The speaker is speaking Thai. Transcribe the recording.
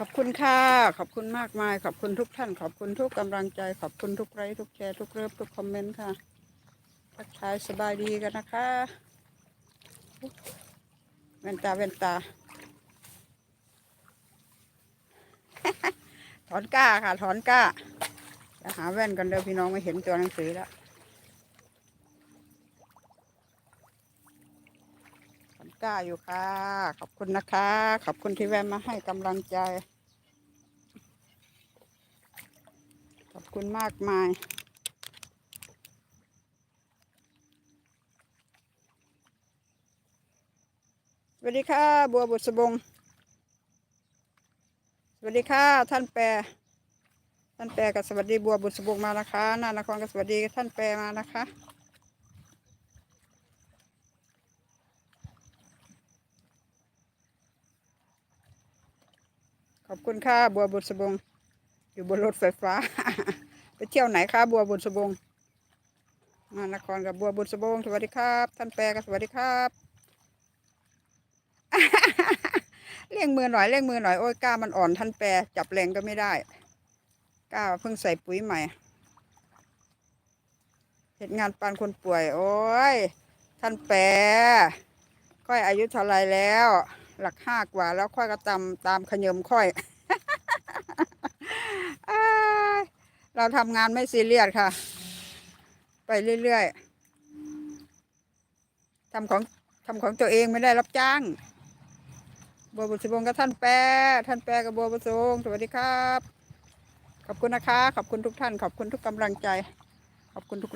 ขอบคุณค่ะ ขอบคุณมากมาย ขอบคุณทุกท่าน ขอบคุณทุกกำลังใจ ขอบคุณทุกไลค์ทุกแชร์ทุกเลิฟทุกคอมเมนต์ค่ะทักทายสบายดีกันนะคะเวนตาเวนตา ถอนก้าค่ะ ถอนก้าจะหาแว่นกันเด้อพี่น้องไม่เห็นตัวหนังสือแล้ว ถอน ก้าอยู่ค่ะ ขอบคุณนะคะ ขอบคุณที่แวะมาให้กำลังใจ ขอบคุณมากมาย สวัสดีค่ะ บัวบุษบง สวัสดีค่ะ ท่านแปรท่านแปรกับสวัสดีบัวบุษบงมานะคะนานครกับสวัสดีท่านแปรมานะคะ อบคุณค่ะบัวบุษบง อยู่บนรถไฟฟ้า ไปเที่ยวไหนคะบัวบุษบงมานครกับบัวบุษบงสวัสดีครับ ท่านแปรกับสวัสดีครับเลี้ยงมือหน่อยเลี้ยงมือหน่อยโอ้ยก้ามันอ่อนท่านแปรจับแรงก็ไม่ได้ก้าเพิ่งใส่ปุ๋ยใหม่เหตุงานปานคนป่วย โอ้ยท่านแปรค่อยอายุเท่าไรแล้ว หลักห้ากว่าแล้วค่อยก็ตามตามขยมค่อย เราทำงานไม่ซีเรียสค่ะ ไปเรื่อยๆทำของทำของตัวเองไม่ได้รับจ้างบัวบุษบงกับท่านแปรท่านแปรกับบัวบุษบงสวัสดีครับ ขอบคุณนะคะ ขอบคุณทุกท่าน ขอบคุณทุกกำลังใจ ขอบคุณทุก